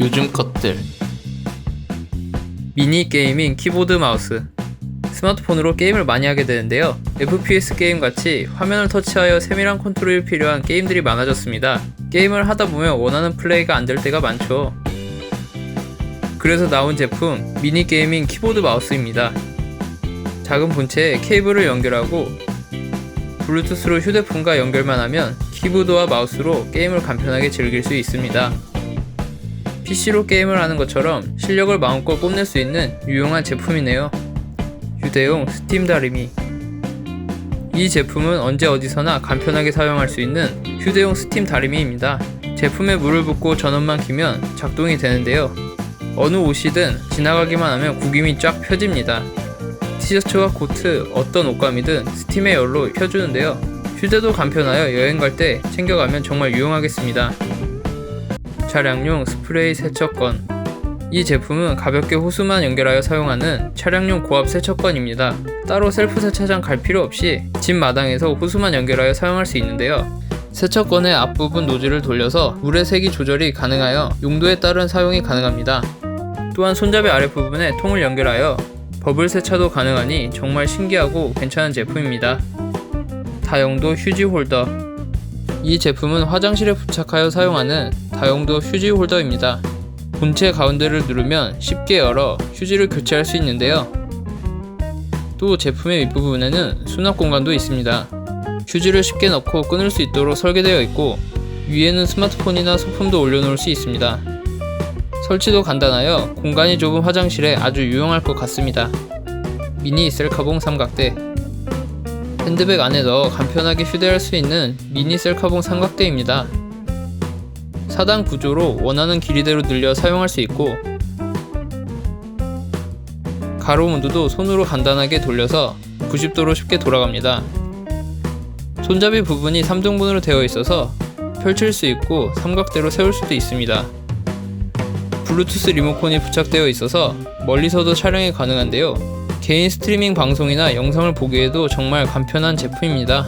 요즘 것들 미니 게이밍 키보드 마우스 스마트폰으로 게임을 많이 하게 되는데요. FPS 게임 같이 화면을 터치하여 세밀한 컨트롤이 필요한 게임들이 많아졌습니다. 게임을 하다 보면 원하는 플레이가 안 될 때가 많죠. 그래서 나온 제품 미니 게이밍 키보드 마우스입니다. 작은 본체에 케이블을 연결하고 블루투스로 휴대폰과 연결만 하면 키보드와 마우스로 게임을 간편하게 즐길 수 있습니다. PC로 게임을 하는 것처럼 실력을 마음껏 뽐낼 수 있는 유용한 제품이네요. 휴대용 스팀 다리미. 이 제품은 언제 어디서나 간편하게 사용할 수 있는 휴대용 스팀 다리미입니다. 제품에 물을 붓고 전원만 키면 작동이 되는데요. 어느 옷이든 지나가기만 하면 구김이 쫙 펴집니다. 티셔츠와 코트, 어떤 옷감이든 스팀의 열로 펴주는데요. 휴대도 간편하여 여행 갈 때 챙겨가면 정말 유용하겠습니다. 차량용 스프레이 세척건 이 제품은 가볍게 호스만 연결하여 사용하는 차량용 고압 세척건입니다. 따로 셀프 세차장 갈 필요 없이 집 마당에서 호스만 연결하여 사용할 수 있는데요. 세척건의 앞부분 노즐을 돌려서 물의 세기 조절이 가능하여 용도에 따른 사용이 가능합니다. 또한 손잡이 아랫부분에 통을 연결하여 버블 세차도 가능하니 정말 신기하고 괜찮은 제품입니다. 다용도 휴지 홀더 이 제품은 화장실에 부착하여 사용하는 다용도 휴지 홀더입니다. 본체 가운데를 누르면 쉽게 열어 휴지를 교체할 수 있는데요. 또 제품의 윗부분에는 수납 공간도 있습니다. 휴지를 쉽게 넣고 끊을 수 있도록 설계되어 있고 위에는 스마트폰이나 소품도 올려놓을 수 있습니다. 설치도 간단하여 공간이 좁은 화장실에 아주 유용할 것 같습니다. 미니 셀카봉 삼각대 핸드백 안에 넣어 간편하게 휴대할 수 있는 미니 셀카봉 삼각대입니다. 4단 구조로 원하는 길이대로 늘려 사용할 수 있고 가로 문도도 손으로 간단하게 돌려서 90도로 쉽게 돌아갑니다. 손잡이 부분이 3등분으로 되어 있어서 펼칠 수 있고 삼각대로 세울 수도 있습니다. 블루투스 리모컨이 부착되어 있어서 멀리서도 촬영이 가능한데요. 개인 스트리밍 방송이나 영상을 보기에도 정말 간편한 제품입니다.